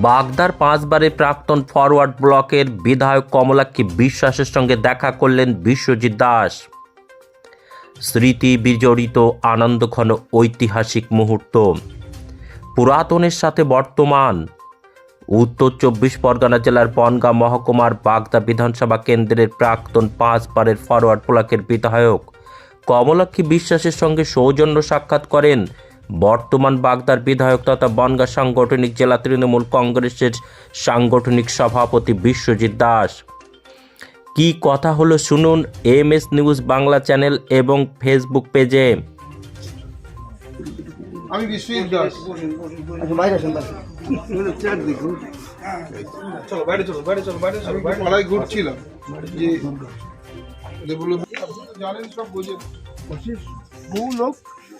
বাগদার পাঁচবারের প্রাক্তন ফরওয়ার্ড ব্লকের বিধায়ক কমলাক্ষী বিশ্বাসের সঙ্গে দেখা করলেন বিশ্বজিৎ দাস। স্মৃতি বিজড়িত আনন্দঘন ঐতিহাসিক মুহূর্ত। পুরাতনের সাথে বর্তমান। উত্তর চব্বিশ পরগনা জেলার বনগাঁ মহকুমার বাগদা বিধানসভা কেন্দ্রের প্রাক্তন পাঁচবারের ফরওয়ার্ড ব্লকের বিধায়ক কমলাক্ষী বিশ্বাসের সঙ্গে সৌজন্য সাক্ষাৎ করেন বর্তমান বাগদার বিধায়ক তথা বনগাঁ সাংগঠনিক জেলা তৃণমূল কংগ্রেসের সাংগঠনিক সভাপতি বিশ্বজিৎ দাস। কি কথা হলো শুনুন M S news Bangla channel এবং ফেসবুক পেজে। আমি বিশ্বজিৎ দাস। আচ্ছা বাইরে আসেন বাইরে চেয়ার দেখুন চলো বাইরে চলো বাইরে চলো বাইরে চলো। পাড়ায় ঘুরছিলাম যে যে জানেন সব বোঝেন বহু লোক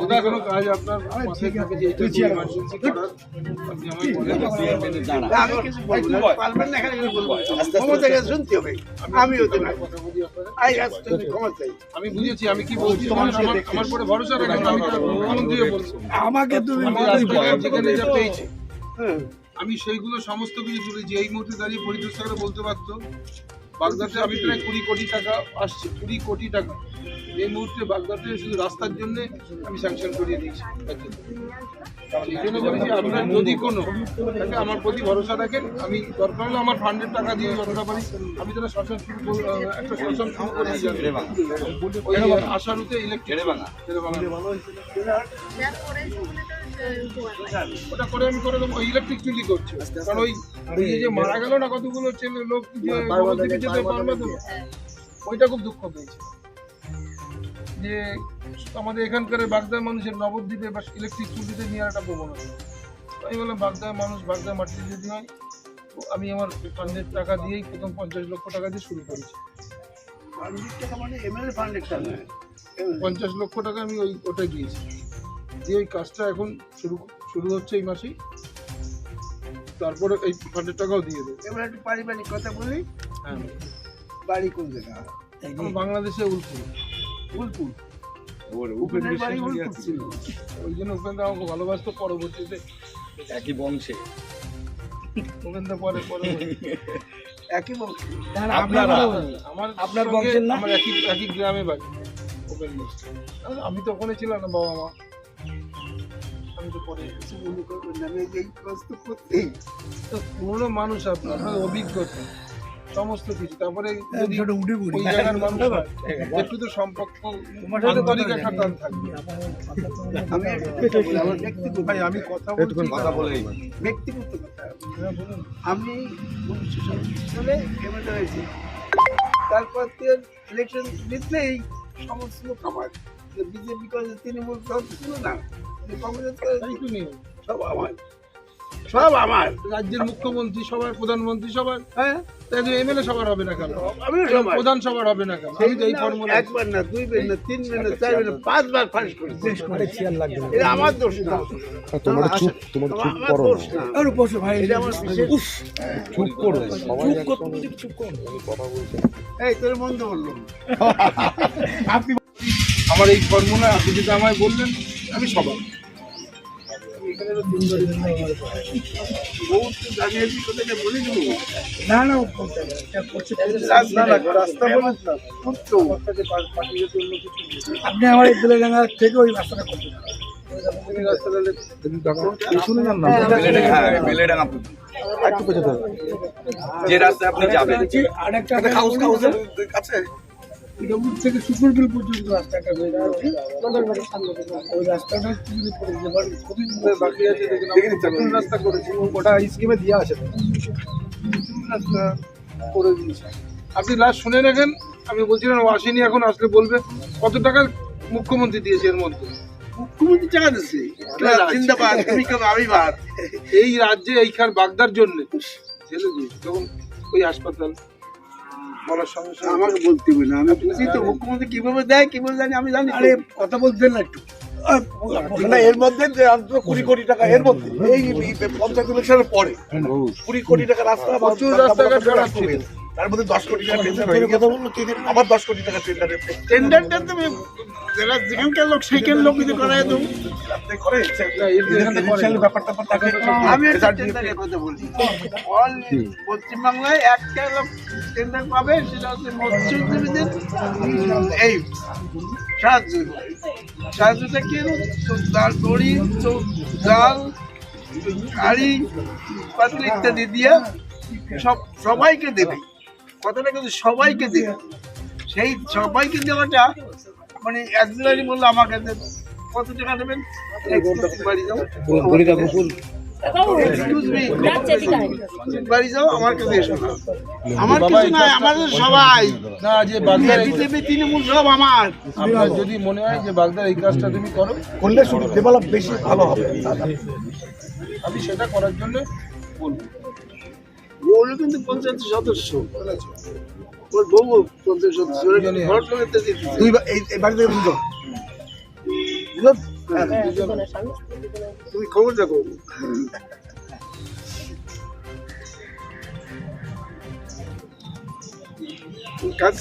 ওটা কোনো কাজ আপনার মাথায় থাকে যে এটা যে করার, আপনি আমায় বলেন, আমি কিছু বলব না। পারবেন না এখানে বলব ক্ষমতা থেকে শুনতে হবে। আমি হতে না কথা বলি আপনারা। ক্ষমতা আমি বুঝেছি আমি কি বলছি? তোমার আমার আমার পরে ভরসা রাখেন আমি তো মুখ্যমন্ত্রীও বলছি। আমাকে তুমি আমি যেখানে যা পেয়েছি। হ্যাঁ। আমি সেইগুলো সমস্ত কিছু তুলেছি এই মুহূর্তে দাঁড়িয়ে পরিদর্শক করে বলতে পারতো বাগদাতে আমি প্রায় কুড়ি কোটি টাকা আসছে কুড়ি কোটি টাকা। এই মুহূর্তে বাগদাতে শুধু রাস্তার জন্য আমি স্যাংশন করিয়ে দিয়েছি। সেই জন্য বলেছি আপনার যদি কোনো তাকে আমার প্রতি ভরসা রাখেন। আমি দরকার হলে আমার ফান্ডের টাকা দিয়ে যতটা পারি আমি তারা শ্মশান একটা শ্মশান শুরু করে আশারুতে ইলেকট্রিক ওটা করে আমি করে দেবো। ইলেকট্রিক চুলি করছি। কারণ ওই যে মারা গেল না কতগুলো ছেলে লোক যেতে পারবে তো ওইটা খুব দুঃখ পেয়েছে। যে আমাদের এখানকার বাগদার মানুষের নবদ্বীপে বা ইলেকট্রিক চুলিতে নিয়ে একটা প্রবণতা। আমি বললাম বাগদার মানুষ বাগদার মাটিতে যদি হয় তো আমি আমার ফান্ডের টাকা দিয়েই প্রথম পঞ্চাশ লক্ষ টাকা দিয়ে শুরু করেছি। মানে। পঞ্চাশ লক্ষ টাকা আমি ওই ওটা দিয়েছি। দিয়ে ওই কাজটা এখন শুরু শুরু হচ্ছে এই মাসেই তারপরে এই ফান্ডের টাকাও দিয়ে দেবো। এবার একটু পারিবারিক কথা বলি। হ্যাঁ। বাড়ি কোন জায়গা? আমার বাংলাদেশে উলপুর। উলপুর? ছিল। ওই জন্য উপেন্দ্র আমাকে ভালোবাসতো পরবর্তীতে। একই বংশে। উপেন্দ্র পরে পরে একই বংশ? আপনারা আমার আপনার বংশের আমার একই একই গ্রামে বাড়ি উপেন্দ্র আমি তো ওখানে ছিলাম না বাবা মা আমি তো পরে কিছু মনে করবেন না আমি এই করতেই তো পুরনো মানুষ আপনার আপনার অভিজ্ঞতা সমস্ত কিছু। তারপরে উঠে ওই জায়গার মানুষ একটু তো সম্পর্ক আন্তরিক একটা টান থাকবে। আমি কথা আমার ব্যক্তিগত ভাই আমি কথা বলছি। কথা বলেই। ব্যক্তিগত কথা। হ্যাঁ, আমি উনিশশো সাতাশি সালে এমএলএ হয়েছি। তারপর ইলেকশন জিতলেই সমস্ত বিজেপি করে তৃণমূল সব ছিল না। সব আমার সব আমার রাজ্যের মুখ্যমন্ত্রী সবার প্রধানমন্ত্রী সবার হ্যাঁ? এমএলএ সবার হবে না কেন? প্রধান সবার হবে না কেন? আমি তো এই ফর্মুলা একবার না দুইবার না তিনবার না চারবার না পাঁচবার ফাঁস করেছি। এটা আমার দোষ না। তোমার চুপ তোমার চুপ আমার এটা চুপ করো। কথা বলছে। এই তোর মন্দ বলল। আমার এই ফর্মুলা আপনি যেটা আমায় বললেন আমি সবার না না আপনি আমার এই বেলেডাঙ্গা থেকে ওই রাস্তাটা করতে শুনে যান না। হ্যাঁ পর্যন্ত। যে রাস্তায় আপনি যাবেন। আরেকটা হাউস হাউসের কাছে। থেকে পর্যন্ত রাস্তাটা হয়ে যাচ্ছে ওই রাস্তাটা দিতে খুবই বাকি আছে দেখুন আমরা রাস্তা করেছি ওটা স্কিমে দিয়ে আছে। রাস্তা করে দিয়েছি। আপনি লাস্ট শুনে রাখেন আমি বলছিলাম ও আসেনি এখন আসলে বলবে। কত টাকা মুখ্যমন্ত্রী দিয়েছে এর মধ্যে? মুখ্যমন্ত্রী টাকা দিচ্ছে জিন্দাবাদ তুমি কেন আমি বাদ এই রাজ্যে এইখান বাগদার জন্য। তখন ওই হাসপাতাল বলার সঙ্গে সঙ্গে আমাকে বলতে হবে না আমি বুঝি তো মুখ্যমন্ত্রী কীভাবে দেয় কীভাবে জানি আমি জানি। আরে কথা বলছেন না একটু। না এর মধ্যে যে অন্তত কুড়ি কোটি টাকা এর মধ্যে। এই পঞ্চায়েত ইলেকশনের পরে কুড়ি কোটি টাকা রাস্তা প্রচুর রাস্তাঘাট। তার মধ্যে দশ কোটি টাকা টেন্ডার হয়ে আবার দশ কোটি টাকা টেন্ডার টেন্ডারটা তুমি যারা যেখানকার লোক সেইখান লোক যদি দেবো করে আমি বলছি। অল পশ্চিমবাংলায় একটা লোক টেন্ডার পাবে সেটা হচ্ছে মৎস্যজীবীদের এই সাহায্য। সাহায্যটা কি তার দড়ি জাল গাড়ি পাতিল ইত্যাদি দিয়ে সব সবাইকে দেবে। কথাটা কিন্তু সবাইকে দেবে সেই সবাইকে দেওয়াটা মানে একজনারই বলল আমাকে। কত টাকা দেবেন বাড়ি যাও। বাড়ি যাও। আমার কাছে এসো। না আমার বাবা, কিছু নাই আমাদের সবাই। না যে বাগদার এই- বিজেপি তৃণমূল সব আমার। আপনার যদি মনে হয় যে বাগদার এই কাজটা তুমি করো করলে শুধু ডেভেলপ বেশি ভালো হবে। আমি সেটা করার জন্য বলব। ওগুলো কিন্তু পঞ্চায়েত সদস্য। ওর বউ পঞ্চায়েত সদস্য। দুই এই এই বাড়ি থেকে তুমি খবর দেখো। কাজ